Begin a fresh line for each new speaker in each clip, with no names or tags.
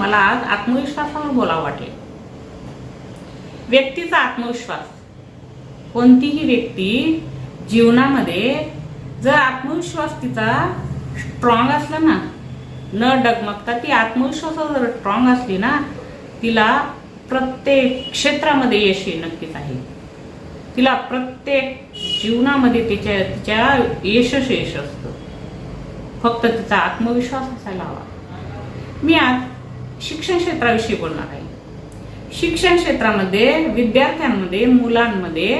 मला आज आत्मविश्वासावर बोलावं वाटले. व्यक्तीचा आत्मविश्वास. कोणतीही व्यक्ती जीवनामध्ये जर आत्मविश्वास तिचा स्ट्रॉंग असला ना न डगमगता ती आत्मविश्वासावर जर स्ट्रॉंग असली ना तिला प्रत्येक क्षेत्रामध्ये यश नक्कीच आहे. तिला प्रत्येक जीवनामध्ये तिच्या तिच्या यशच यश असतं. फक्त तिचा आत्मविश्वास असायला हवा. मी आज शिक्षण क्षेत्राविषयी बोलणार आहे. शिक्षण क्षेत्रामध्ये विद्यार्थ्यांमध्ये मुलांमध्ये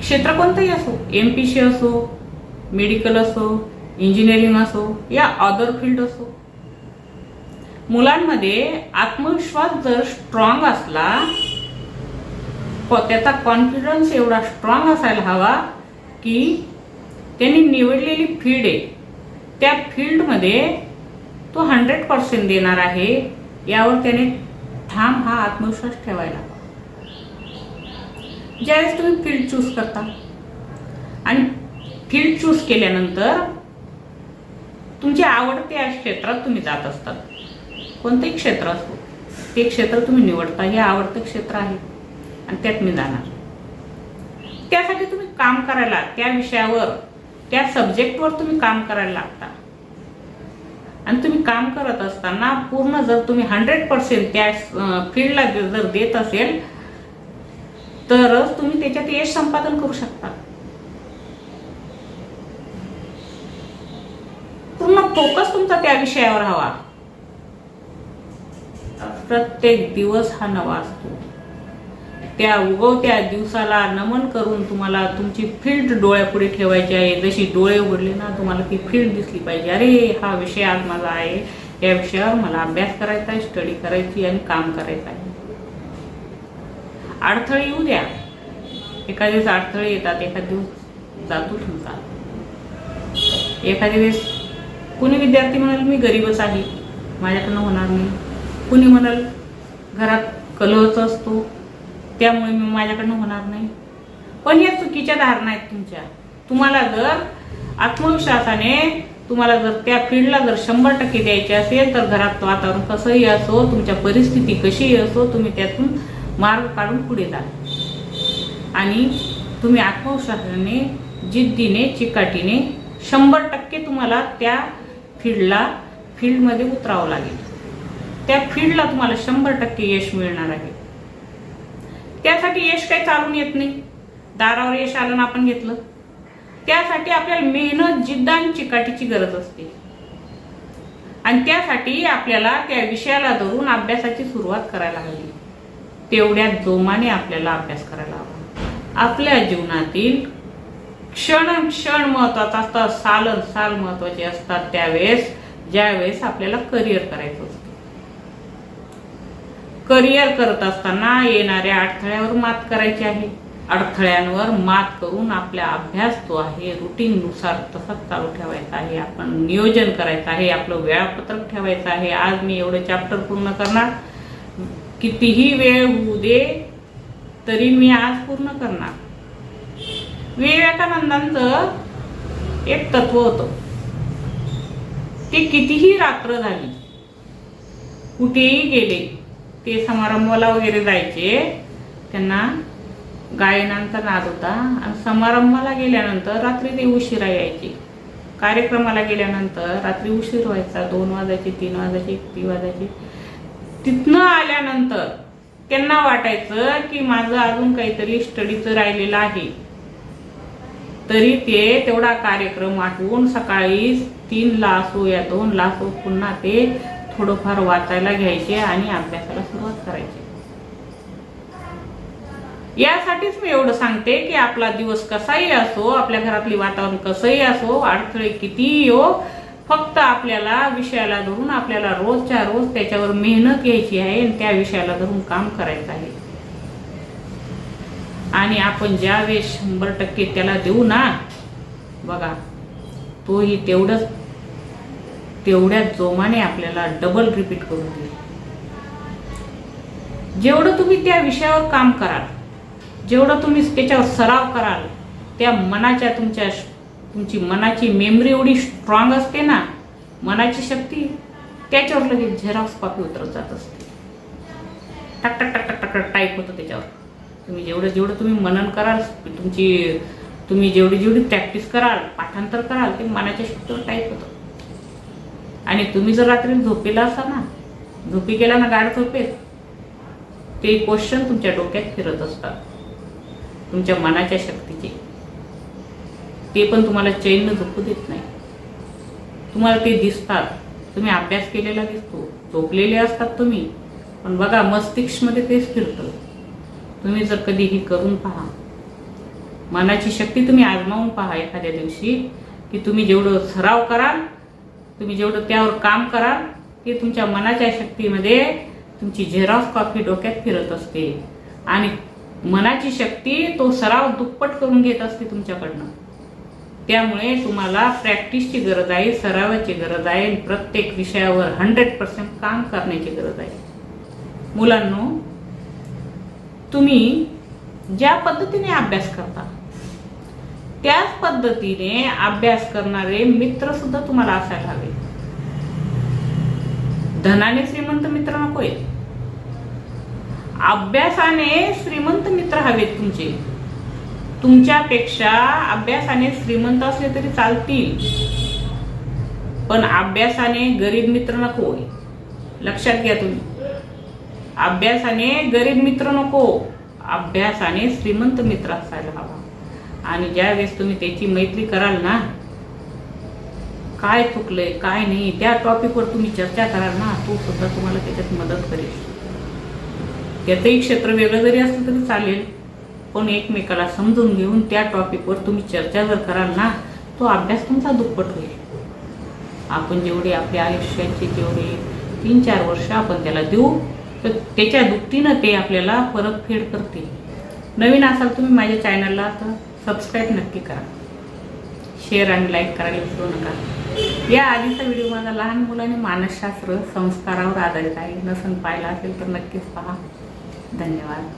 क्षेत्र कोणतंही असो एम पी सी असो मेडिकल असो इंजिनिअरिंग असो या अदर फील्ड असो. मुलांमध्ये आत्मविश्वास जर स्ट्रॉंग असला त्याचा कॉन्फिडन्स एवढा स्ट्रॉंग असायला हवा की त्यांनी निवडलेली फील्ड आहे. त्या फील्डमध्ये तो हंड्रेड पर्सेंट देणार आहे यावर त्याने ठाम हा आत्मविश्वास ठेवायला. हवा ज्यावेळेस तुम्ही फील्ड चूज करता. आणि फील्ड चूज केल्यानंतर तुमची आवडत्या क्षेत्रात तुम्ही जात असतात. कोणतंही क्षेत्र असो ते क्षेत्र तुम्ही निवडता हे आवडतं क्षेत्र आहे. आणि त्यात मी जाणार. त्यासाठी तुम्ही काम करायला त्या विषयावर त्या सब्जेक्टवर तुम्ही काम करायला लागता. आणि तुम्ही काम करत असताना पूर्ण जर तुम्ही हंड्रेड पर्सेंट त्या फील्डला जर देत असेल तरच तुम्ही त्याच्यात यश संपादन करू शकता. पूर्ण फोकस तुमचा त्या विषयावर हवा. प्रत्येक दिवस हा नवा असतो. त्या उगवत्या दिवसाला नमन करून तुम्हाला तुमची फील्ड डोळ्यापुढे ठेवायची आहे. जशी डोळे उघडले ना तुम्हाला ती फील्ड दिसली पाहिजे. अरे हा विषय आज माझा आहे. या विषयावर मला अभ्यास करायचा आहे स्टडी करायची आणि काम करायचं आहे. अडथळे येऊ द्या. एखाद्या दिवस अडथळे येतात एखाद दिवस जातो तुमचा एखाद्या वेळेस कुणी विद्यार्थी म्हणाल मी गरीबच आहे माझ्याकडनं होणार नाही. कुणी म्हणाल घरात कलहच असतो. त्यामुळे मी माझ्याकडनं होणार नाही. पण या चुकीच्या धारणा आहेत तुमच्या. तुम्हाला जर आत्मविश्वासाने तुम्हाला जर त्या फील्डला जर शंभर टक्के द्यायचे असेल तर घरात वातावरण कसंही असो तुमच्या परिस्थिती कशीही असो तुम्ही त्यातून मार्ग काढून पुढे जा. आणि तुम्ही आत्मविश्वासाने जिद्दीने चिकाटीने शंभर टक्के तुम्हाला त्या फील्डला फील्डमध्ये उतरावं लागेल. त्या फील्डला तुम्हाला शंभर टक्के यश मिळणार आहे. त्यासाठी यश काही चालून येत नाही. दारावर यश आलं आपण घेतलं. त्यासाठी आपल्याला मेहनत जिद्द आणि चिकाटीची गरज असते. आणि त्यासाठी आपल्याला त्या विषयाला धरून अभ्यासाची सुरुवात करायला हवी. तेवढ्या जोमाने आपल्याला अभ्यास करायला हवा. आपल्या जीवनातील क्षण क्षण महत्त्वाचा असतात साल साल महत्त्वाचे असतात. त्यावेळेस ज्यावेळेस आपल्याला करिअर करायचं असतं. करिअर करत असताना येणाऱ्या अडथळ्यावर मात करायची आहे. अडथळ्यांवर मात करून आपला अभ्यास जो आहे रुटीननुसार तसाच चालू ठेवायचा आहे. आपण नियोजन करायचं आहे आपलं वेळापत्रक ठेवायचं आहे. आज मी एवढं चॅप्टर पूर्ण करणार. कितीही वेळ होऊ दे तरी मी आज पूर्ण करणार. विवेकानंदांचं एक तत्व होतं ते कितीही रात्र झाली कुठेही गेले ते समारंभाला वगैरे जायचे. त्यांना गायनांचा नाद होता. आणि समारंभाला गेल्यानंतर रात्री ते उशिरा यायचे. कार्यक्रमाला गेल्यानंतर रात्री उशीर व्हायचा. दोन वाजायचे तीन वाजायचे तीन वाजायचे. तिथनं आल्यानंतर त्यांना वाटायचं की माझं अजून काहीतरी स्टडीचं राहिलेलं आहे. तरी ते तेवढा कार्यक्रम आठवून सकाळी तीनला असो या दोनला असो पुन्हा ते थोडंफार वाचायला घ्यायचे आणि अभ्यासाला सुरुवात करायची. यासाठीच मी एवढं सांगते की आपला दिवस कसाही असो आपल्या घरातली वातावरण कसंही असो अडथळे कितीही येऊ फक्त आपल्याला विषयाला धरून आपल्याला रोजच्या रोज त्याच्यावर मेहनत घ्यायची आहे आणि त्या विषयाला धरून काम करायचं आहे. आणि आपण ज्या वेळेस शंभर टक्के त्याला देऊ ना बघा तोही तेवढंच तेवढ्या जोमाने आपल्याला डबल रिपीट करून देईल जेवढं तुम्ही त्या विषयावर काम कराल जेवढं तुम्ही त्याच्यावर सराव कराल त्या मनाच्या तुमच्या तुमची मनाची मेमरी एवढी स्ट्रॉंग असते ना मनाची शक्ती त्याच्यावर लगेच झेरॉक्स कॉपी उतरत जात असते. टक टक टक टक टक टाईप होतं त्याच्यावर. तुम्ही जेवढं जेवढं तुम्ही मनन कराल तुमची तुम्ही जेवढी जेवढी प्रॅक्टिस कराल पाठांतर कराल ते मनाच्या शक्तीवर टाईप होतं. आणि तुम्ही जर रात्री झोपेला असा ना झोपी गेला ना गाड झोपेत ते क्वेश्चन तुमच्या डोक्यात फिरत असतात. तुमच्या मनाच्या शक्तीचे. ते पण तुम्हाला चैन झोपू देत नाही. तुम्हाला ते दिसतात. तुम्ही अभ्यास केलेला दिसतो. झोपलेले असतात तुम्ही पण बघा मस्तिष्कमध्ये तेच फिरतं. तुम्ही जर कधी ही करून पहा. मनाची शक्ती तुम्ही आजमावून पहा एखाद्या दिवशी की तुम्ही जेवढं सराव कराल तुम्ही जेवढं त्यावर काम कराल ते तुमच्या मनाच्या शक्तीमध्ये तुमची झेरॉक्स कॉपी डोक्यात फिरत असते. आणि मनाची शक्ती तो सराव दुप्पट करून घेत असते तुमच्याकडनं. त्यामुळे तुम्हाला प्रॅक्टिसची गरज आहे सरावाची गरज आहे प्रत्येक विषयावर हंड्रेड पर्सेंट काम करण्याची गरज आहे. मुलांनो तुम्ही ज्या पद्धतीने अभ्यास करता त्याच पद्धतीने अभ्यास करणारे मित्र सुद्धा तुम्हाला असायला हवे. धनाने श्रीमंत मित्र नकोय. अभ्यासाने श्रीमंत मित्र हवेत तुमचे. तुमच्यापेक्षा अभ्यासाने श्रीमंत असले तरी चालतील. पण अभ्यासाने गरीब मित्र नको लक्षात घ्या तुम्ही. अभ्यासाने गरीब मित्र नको. अभ्यासाने श्रीमंत मित्र असायला हवा. आणि ज्यावेळेस तुम्ही त्याची मैत्री कराल ना काय चुकलंय काय नाही त्या टॉपिकवर तुम्ही चर्चा कराल ना तो सुद्धा तुम्हाला त्याच्यात मदत करेल. त्याचंही क्षेत्र वेगळं जरी असलं तरी चालेल पण एकमेकाला समजून घेऊन त्या टॉपिकवर तुम्ही चर्चा जर कराल ना तो अभ्यास तुमचा दुप्पट होईल. आपण जेवढे आपल्या आयुष्याचे जेवढे तीन चार वर्ष आपण त्याला देऊ तर त्याच्या दुपटीनं ते आपल्याला परतफेड करतील. नवीन असाल तुम्ही माझ्या चॅनलला तर सबस्क्राईब नक्की करा. शेअर आणि लाईक करायला विसरू नका. या आधीचा व्हिडिओ माझा लहान मुलांनी मानसशास्त्र संस्कारावर आधारित आहे. नसन पाहिला असेल तर नक्कीच पहा. धन्यवाद.